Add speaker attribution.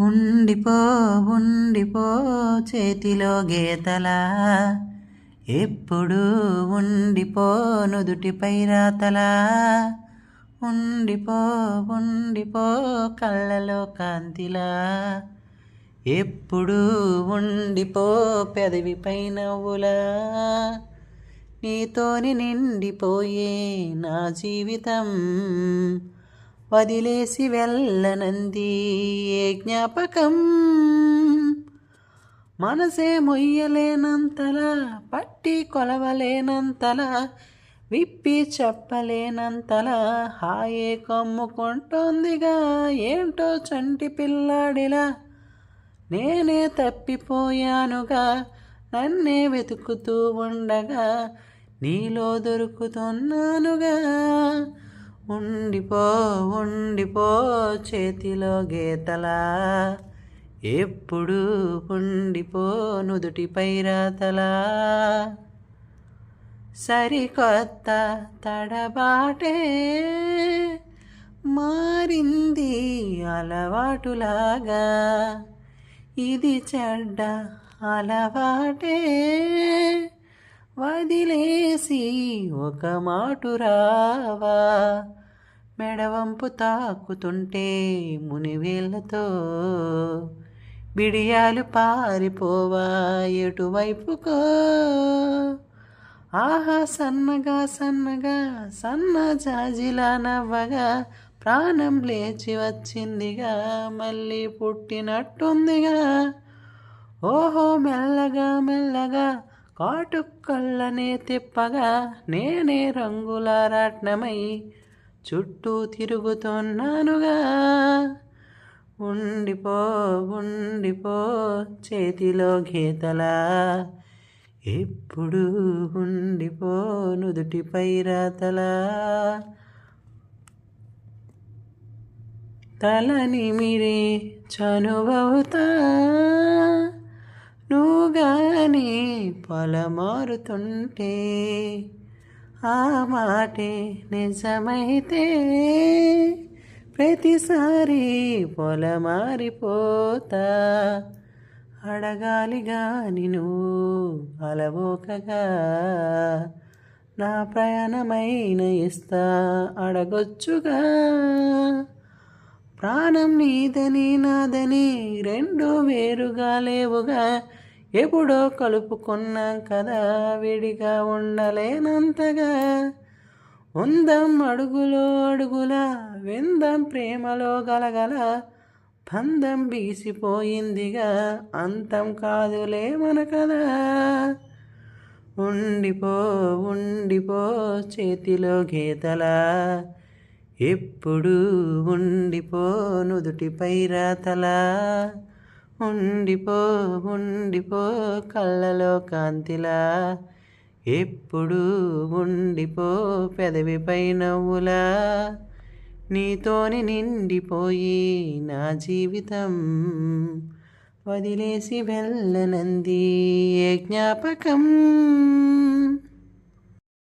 Speaker 1: ఉండిపో ఉండిపో చేతిలో గీతలా. ఎప్పుడు ఉండిపో నుదుటిపై రాతలా. ఉండిపో ఉండిపో కళ్ళలో కాంతిలా. ఎప్పుడు ఉండిపో పెదవిపై నవ్వులా. నీతోని నిండిపోయే నా జీవితం. వదిలేసి వెళ్ళనంది ఏ జ్ఞాపకం? మనసే మొయ్యలేనంతలా పట్టి కొలవలేనంతలా విప్పి చెప్పలేనంతలా హాయే కమ్ముకుంటోందిగా ఏంటో చంటి పిల్లాడిలా. నేనే తప్పిపోయానుగా నన్నే వెతుకుతూ ఉండగా నీలో దొరుకుతున్నానుగా. ఉండిపో ఉండిపో చేతిలో గీతలా. ఎప్పుడు ఉండిపో నుదుటిపై రాతలా సరికొత్త తడబాటే మారింది అలవాటులాగా. ఇది చెడ్డ అలవాటే. వదిలేసి ఒక మాటు రావా. మెడవంపు తాకుతుంటే మునివేళ్ళతో బిడియాలు పారిపోవా ఎటువైపుకో. ఆహా సన్నగా సన్నగా సన్న జాజిలా నవ్వగా ప్రాణం లేచి వచ్చిందిగా మళ్ళీ పుట్టినట్టుందిగా. ఓహో మెల్లగా మెల్లగా కాటుకల్లనే తిప్పగా నేనే రంగుల రాట్నమై చుట్టూ తిరుగుతున్నానుగా. ఉండిపో ఉండిపో చేతిలో గీతలా. ఎప్పుడు ఉండిపో నుదుటిపై రాతలా. తలని మీరే చనువవుతా. నువ్వుగానే పొలమారుతుంటే ఆ మాటే నిజమైతే ప్రతిసారి పొలమారిపోతా అడగాలిగా నిన్ను అలవోకగా. నా ప్రయాణమైన ఇస్తా అడగొచ్చుగా. ప్రాణం నీదని నాదని రెండు వేరుగా లేవుగా. ఎప్పుడో కలుపుకున్నాం కదా విడిగా ఉండలేనంతగా. ఉందాం అడుగులో అడుగుల విందాం ప్రేమలో గలగల. పందం బీసిపోయిందిగా అంతం కాదులే మన కదా ఉండిపో ఉండిపో చేతిలో గీతలా. ఎప్పుడు ఉండిపో నుదుటిపై రాతలా. ఉండిపో ఉండిపో కళ్ళలో కాంతిలా. ఎప్పుడు ఉండిపో పెదవిపై నవ్వులా నీతోని నిండిపోయి నా జీవితం వదిలేసి వెళ్ళనంది ఏ జ్ఞాపకం?